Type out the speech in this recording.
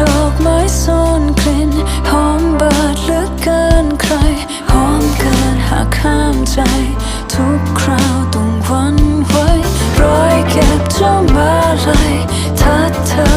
ดอกไม้ซ่อนกลิ่นหอมบาดเหลือเกินใครหอมเกินหากข้ามใจ ทุกคราวต้องวันไหวรอยเก็บเจ้ามาลายถ้าเธอ